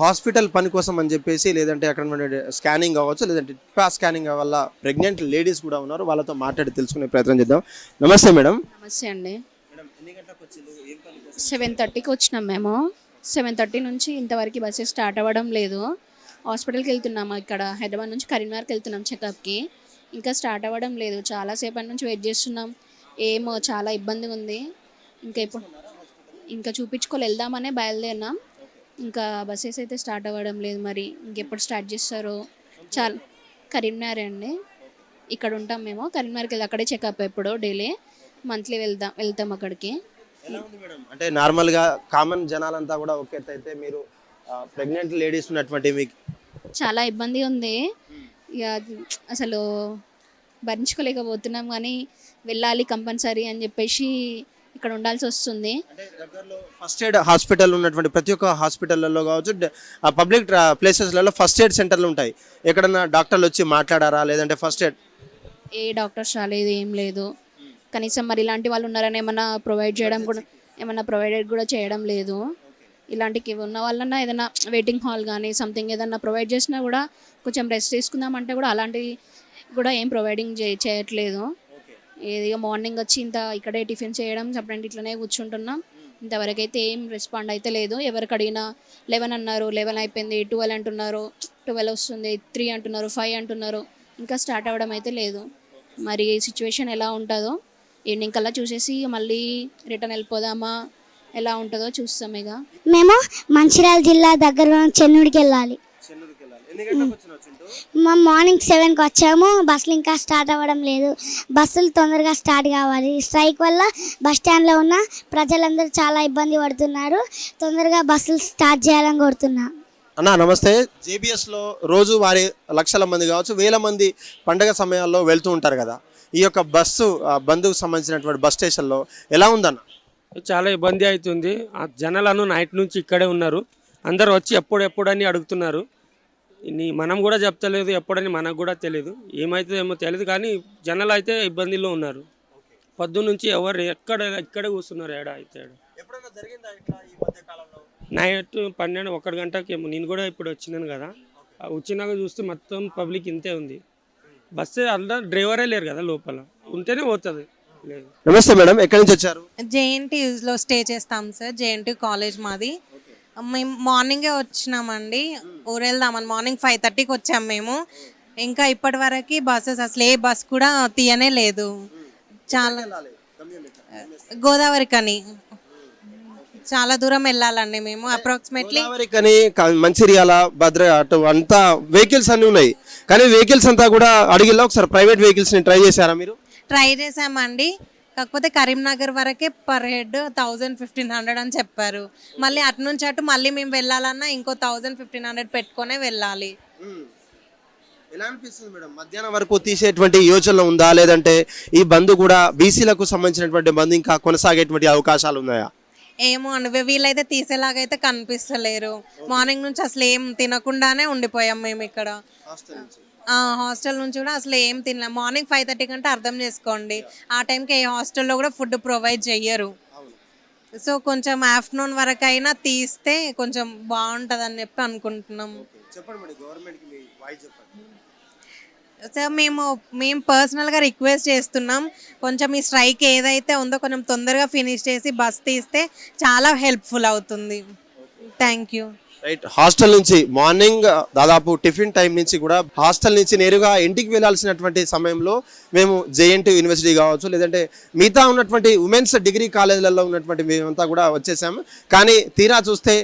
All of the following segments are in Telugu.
హాస్పిటల్ పని కోసం అని చెప్పేసి లేదంటే అక్కడ స్కానింగ్ కావచ్చు లేదంటే టిప్పా స్కానింగ్ వల్ల ప్రెగ్నెంట్ లేడీస్ కూడా ఉన్నారు. వాళ్ళతో మాట్లాడి తెలుసుకునే ప్రయత్నం చేద్దాం. నమస్తే మేడం. నమస్తే అండి. సెవెన్ థర్టీకి వచ్చినాం మేము. సెవెన్ థర్టీ నుంచి ఇంతవరకు బస్సెస్ స్టార్ట్ అవ్వడం లేదు. హాస్పిటల్కి వెళ్తున్నాము ఇక్కడ. హైదరాబాద్ నుంచి కరీంనగర్కి వెళ్తున్నాం చెకప్కి. ఇంకా స్టార్ట్ అవ్వడం లేదు. చాలాసేపటి నుంచి వెయిట్ చేస్తున్నాం. ఏమో చాలా ఇబ్బందిగా ఉంది. ఇంకా ఇప్పుడు ఇంకా చూపించుకొని వెళ్దామనే బయలుదేరినాం. ఇంకా బస్సెస్ అయితే స్టార్ట్ అవ్వడం లేదు మరి. ఇంకెప్పుడు స్టార్ట్ చేస్తారో చాలా కరీంనగర్ అండి. ఇక్కడ ఉంటాం మేము. కరీంనగర్కి వెళ్ళి అక్కడే చెకప్ ఎప్పుడు డైలీ మంత్లీ వెళ్దాం వెళ్తాం అక్కడికి. ఎలా ఉంది మేడం? అంటే నార్మల్గా కామన్ జనాలంతా కూడా ఎత్తు అయితే మీరు ప్రెగ్నెంట్ లేడీస్ ఉన్నటువంటి మీకు చాలా ఇబ్బంది ఉంది. ఇక అసలు భరించుకోలేకపోతున్నాం కానీ వెళ్ళాలి కంపల్సరీ అని చెప్పేసి ఇక్కడ ఉండాల్సి వస్తుంది. ఫస్ట్ ఎయిడ్ హాస్పిటల్ ఉన్నటువంటి ప్రతి ఒక్క హాస్పిటల్లో కావచ్చు పబ్లిక్ ప్లేసెస్లలో ఫస్ట్ ఎయిడ్ సెంటర్లు ఉంటాయి. ఎక్కడన్నా డాక్టర్లు వచ్చి మాట్లాడారా? లేదంటే ఫస్ట్ ఎయిడ్ ఏ డాక్టర్స్ రాలేదు ఏం లేదు. కనీసం మరి ఇలాంటి వాళ్ళు ఉన్నారని ఏమన్నా ప్రొవైడ్ చేయడం కూడా ఏమన్నా ప్రొవైడెడ్ కూడా చేయడం లేదు. ఇలాంటికి ఉన్న వాళ్ళన్నా ఏదైనా వెయిటింగ్ హాల్ కానీ సంథింగ్ ఏదన్నా ప్రొవైడ్ చేసినా కూడా కొంచెం రెస్ట్ తీసుకుందామంటే కూడా అలాంటివి కూడా ఏం ప్రొవైడింగ్ చేయట్లేదు. ఏదిగా మార్నింగ్ వచ్చి ఇంత ఇక్కడే టిఫిన్ చేయడం చెప్పండి ఇట్లనే కూర్చుంటున్నాం. ఇంతవరకు అయితే ఏం రెస్పాండ్ అయితే లేదు. ఎవరికి అడిగినా లెవెన్ అన్నారు లెవెన్ అయిపోయింది ట్వెల్వ్ అంటున్నారు ట్వెల్వ్ వస్తుంది త్రీ అంటున్నారు ఫైవ్ అంటున్నారు. ఇంకా స్టార్ట్ అవ్వడం అయితే లేదు. మరి సిచ్యువేషన్ ఎలా ఉంటుందో ఈవినింగ్ కల్లా చూసేసి మళ్ళీ రిటర్న్ వెళ్ళిపోదామా ఎలా ఉంటుందో చూస్తాం ఇక. మేము మంచిర్యాల జిల్లా దగ్గర చెన్నూడికి వెళ్ళాలి. మా మార్నింగ్ సెవెన్కి వచ్చాము. బస్సులు ఇంకా స్టార్ట్ అవ్వడం లేదు. బస్సులు తొందరగా స్టార్ట్ కావాలి. స్ట్రైక్ వల్ల బస్ స్టాండ్లో ఉన్న ప్రజలందరూ చాలా ఇబ్బంది పడుతున్నారు. తొందరగా బస్సులు స్టార్ట్ చేయాలని కోరుతున్నా. అన్న నమస్తే. జేబిఎస్లో రోజు వారి లక్షల మంది కావచ్చు వేల మంది పండగ సమయాల్లో వెళ్తూ ఉంటారు కదా. ఈ యొక్క బస్సు బంధుకు సంబంధించినటువంటి బస్ స్టేషన్లో ఎలా ఉందన్న? చాలా ఇబ్బంది అవుతుంది. ఆ జనాలను నైట్ నుంచి ఇక్కడే ఉన్నారు. అందరు వచ్చి ఎప్పుడు ఎప్పుడు అని అడుగుతున్నారు. నీ- మనం కూడా చెప్తలేదు ఎప్పుడని మనకు కూడా తెలియదు ఏమవుతుందో ఏమో తెలియదు కానీ జనాలు అయితే ఇబ్బందిలో ఉన్నారు. పొద్దు నుంచి ఎవరు ఎక్కడ ఇక్కడ కూర్చున్నారు ఏడా అయితే ఏడ. ఎప్పుడైనా జరిగిందా ఇట్లా ఈ మధ్య కాలంలో? నైట్ పన్నెండు ఒకటి గంటకి ఏమో. నేను కూడా ఇప్పుడు వచ్చినాను కదా. వచ్చినాక చూస్తే మొత్తం పబ్లిక్ ఇంతే ఉంది. బస్సు అందరూ డ్రైవరే లేరు కదా లోపల. ఉంటేనే పోతుంది. లేదు. నమస్తే మేడం ఎక్కడి నుంచి వచ్చారు? జేఎన్టీయూస్లో స్టే చేస్తాం సార్. జేఎన్టీ కాలేజ్ మాది. మేము మార్నింగే వచ్చినామండి. ఊరు వెళ్దామని మార్నింగ్ ఫైవ్ థర్టీకి వచ్చాం మేము. ఇంకా ఇప్పటి వరకు బస్సెస్ అసలు ఏ బస్ కూడా తీయనే లేదు. చాలా గోదావరి కని చాలా దూరం వెళ్ళాలండి మేము అప్రాక్సిమేట్లీ. కానీ మంచిర్యాల భద్ర అటు అంతా వెహికల్స్ అన్నీ ఉన్నాయి. కానీ వెహికల్స్ అంతా కూడా అడిగిలో ఒకసారి ప్రైవేట్ వెహికల్స్ని ట్రై చేశారా మీరు? ట్రై చేసామండి కాకపోతే కరీంనగర్ వరకే per head thousand fifteen hundred అని చెప్పారు. మళ్ళీ అటు నుంచి అటు మళ్ళీ మేము వెళ్ళాలన్నా ఇంకో థౌజండ్ ఫిఫ్టీన్ హండ్రెడ్ పెట్టుకొనే వెళ్ళాలి. ఎలా అనిపిస్తుంది మేడం? మధ్యాహ్నం వరకు తీసేటువంటి యోచనలో ఉందా? లేదంటే ఈ బంద్ కూడా బీసీలకు సంబంధించినటువంటి బంద్ ఇంకా కొనసాగేటువంటి అవకాశాలు ఉన్నాయా? ఏమో అండి. వీళ్ళైతే తీసేలాగైతే కనిపిస్తలేరు. మార్నింగ్ నుంచి అసలు ఏం తినకుండానే ఉండిపోయాం మేము ఇక్కడ. హాస్టల్ నుంచి? కూడా అసలు ఏం తినలేం. మార్నింగ్ ఫైవ్ థర్టీ కంటే అర్థం చేసుకోండి. ఆ టైంకి ఏ హాస్టల్లో కూడా ఫుడ్ ప్రొవైడ్ చెయ్యరు. సో కొంచెం ఆఫ్టర్నూన్ వరకు అయినా తీస్తే కొంచెం బాగుంటుందని చెప్పి అనుకుంటున్నాం. చెప్పండి గవర్నమెంట్కి సార్ సో మేము మేము పర్సనల్గా రిక్వెస్ట్ చేస్తున్నాం. కొంచెం ఈ స్ట్రైక్ ఏదైతే ఉందో కొంచెం తొందరగా ఫినిష్ చేసి బస్ తీస్తే చాలా హెల్ప్ఫుల్ అవుతుంది. థ్యాంక్ యూ రైట్ హాస్టల్ నుంచి మార్నింగ్ దాదాపు టిఫిన్ టైం నుంచి కూడా హాస్టల్ నుంచి నేరుగా ఇంటికి వెళ్ళాల్సినటువంటి సమయంలో మేము జేఎన్టీ యూనివర్సిటీ కావచ్చు లేదంటే మిగతా ఉన్నటువంటి ఉమెన్స్ డిగ్రీ కాలేజీలలో ఉన్నటువంటి మేమంతా కూడా వచ్చేసాము కానీ తీరా చూస్తే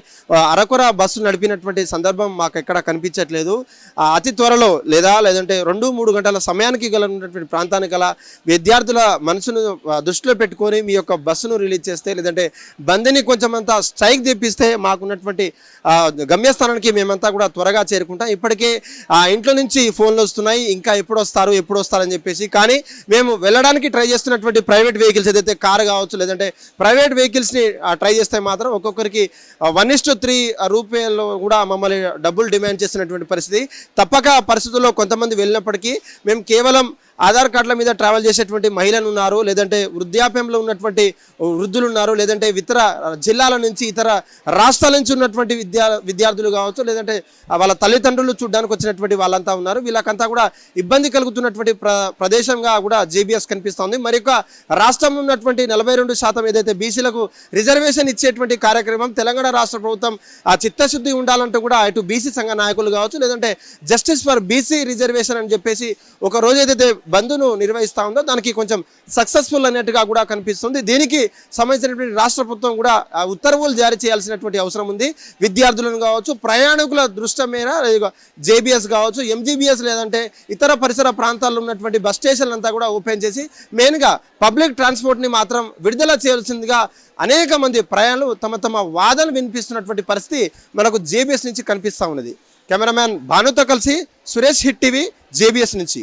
అరకొర బస్సు నడిపినటువంటి సందర్భం మాకు ఎక్కడ కనిపించట్లేదు. అతి త్వరలో లేదా లేదంటే రెండు మూడు గంటల సమయానికి గల ఉన్నటువంటి ప్రాంతానికి గల విద్యార్థుల మనసును దృష్టిలో పెట్టుకొని మీ యొక్క బస్సును రిలీజ్ చేస్తే లేదంటే బంద్ని కొంచెం అంతా స్ట్రైక్ తెప్పిస్తే మాకున్నటువంటి ఆ, గమ్యస్థానానికి మేమంతా కూడా త్వరగా చేరుకుంటాం. ఇప్పటికే ఆ ఇంట్లో నుంచి ఫోన్లు వస్తున్నాయి. ఇంకా ఎప్పుడు వస్తారు ఎప్పుడు వస్తారని చెప్పేసి. కానీ మేము వెళ్ళడానికి ట్రై చేస్తున్నటువంటి ప్రైవేట్ వెహికల్స్ ఏదైతే కారు కావచ్చు లేదంటే ప్రైవేట్ వెహికల్స్ని ట్రై చేస్తే మాత్రం ఒక్కొక్కరికి వన్ ఇస్ టు త్రీ రూపాయలు కూడా మమ్మల్ని డబ్బులు డిమాండ్ చేసినటువంటి పరిస్థితి. తప్పక పరిస్థితుల్లో కొంతమంది వెళ్ళినప్పటికీ మేము కేవలం ఆధార్ కార్డుల మీద ట్రావెల్ చేసేటువంటి మహిళలు ఉన్నారు లేదంటే వృద్ధాప్యంలో ఉన్నటువంటి వృద్ధులు ఉన్నారు లేదంటే ఇతర జిల్లాల నుంచి ఇతర రాష్ట్రాల నుంచి ఉన్నటువంటి విద్యా విద్యార్థులు కావచ్చు లేదంటే వాళ్ళ తల్లిదండ్రులు చూడడానికి వచ్చినటువంటి వాళ్ళంతా ఉన్నారు. వీళ్ళకంతా కూడా ఇబ్బంది కలుగుతున్నటువంటి ప్ర ప్రదేశంగా కూడా జేబీఎస్ కనిపిస్తోంది. మరి యొక్క రాష్ట్రంలో ఉన్నటువంటి నలభై రెండు శాతం ఏదైతే బీసీలకు రిజర్వేషన్ ఇచ్చేటువంటి కార్యక్రమం తెలంగాణ రాష్ట్ర ప్రభుత్వం ఆ చిత్తశుద్ధి ఉండాలంటూ కూడా అటు బీసీ సంఘ నాయకులు కావచ్చు లేదంటే జస్టిస్ ఫర్ బీసీ రిజర్వేషన్ అని చెప్పేసి ఒక రోజు ఏదైతే బంద్ను నిర్వహిస్తా ఉందో దానికి కొంచెం సక్సెస్ఫుల్ అన్నట్టుగా కూడా కనిపిస్తుంది. దీనికి సంబంధించినటువంటి రాష్ట్ర ప్రభుత్వం కూడా ఉత్తర్వులు జారీ చేయాల్సినటువంటి అవసరం ఉంది. విద్యార్థులను కావచ్చు ప్రయాణికుల దృష్టి మేర జేబీఎస్ కావచ్చు ఎంజీబీఎస్ లేదంటే ఇతర పరిసర ప్రాంతాల్లో ఉన్నటువంటి బస్ స్టేషన్లు అంతా కూడా ఓపెన్ చేసి మెయిన్గా పబ్లిక్ ట్రాన్స్పోర్ట్ని మాత్రం విడుదల చేయాల్సిందిగా అనేక మంది ప్రయాణాలు తమ తమ వాదనలు వినిపిస్తున్నటువంటి పరిస్థితి మనకు జేబీఎస్ నుంచి కనిపిస్తూ ఉన్నది. కెమెరామ్యాన్ భానుతో కలిసి సురేష్ హిట్ టీవీ జేబీఎస్ నుంచి.